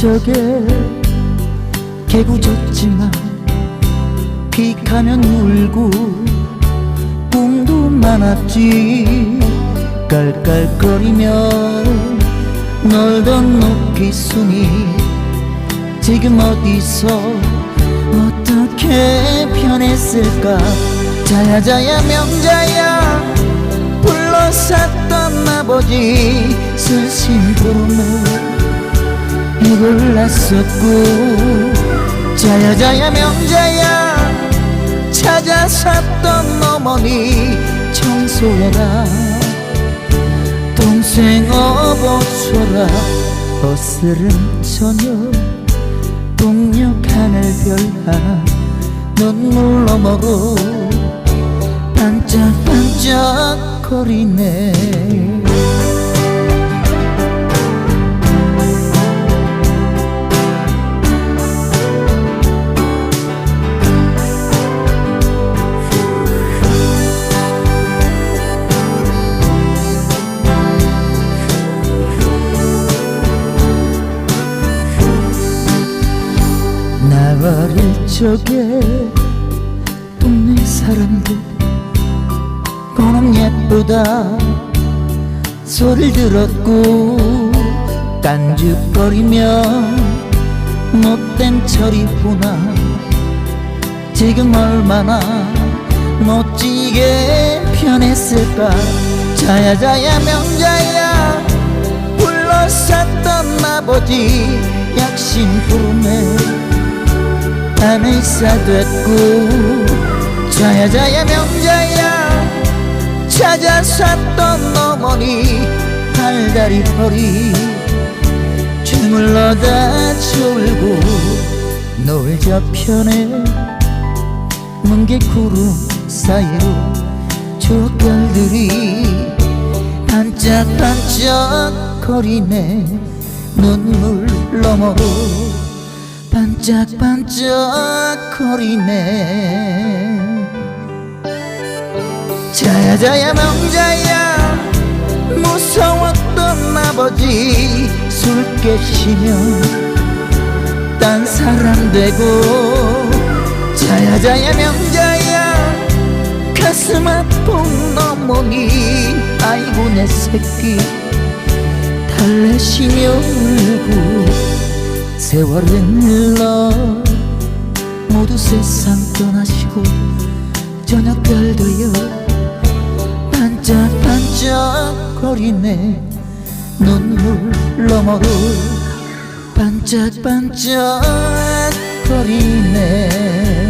적에 개구졌지만 픽하면 울고 꿈도 많았지. 깔깔거리며 놀던 녹기순이 지금 어디서 어떻게 변했을까? 자야자야 명자야 불러쌌던 아버지. 슬심부름에 몰랐었고 자야 자야 명자야 찾아 샀던 어머니 청소해라. 동생 어버춰라. 어스름 저녁 동력 하늘 별하 눈물 너머로 반짝 나와를 적에 동네 사람들. 그놈 예쁘다 소리를 들었고 깐죽거리며 못된 철이구나. 지금 얼마나 멋지게 변했을까. 자야자야 명자야 불러쌌던 아버지 약신 부름에 하늘사 됐고 자야자야 명자야 찾아 샀던 어머니 팔다리 허리 주물러 다 졸고 노을 저편에 뭉게 구름 사이로 조별들이 반짝반짝 거리네 눈물 너머로 반짝반짝 거리네. 자야자야 명자야 무서웠던 아버지 술 깨시면 딴 사람 되고. 자야자야 명자야 가슴 아픈 어머니 아이고 내 새끼 달래시며 울고 세월은 흘러 모두 세상 떠나시고 저녁별 되어 반짝반짝 거리네 눈물 너머로 반짝반짝 거리네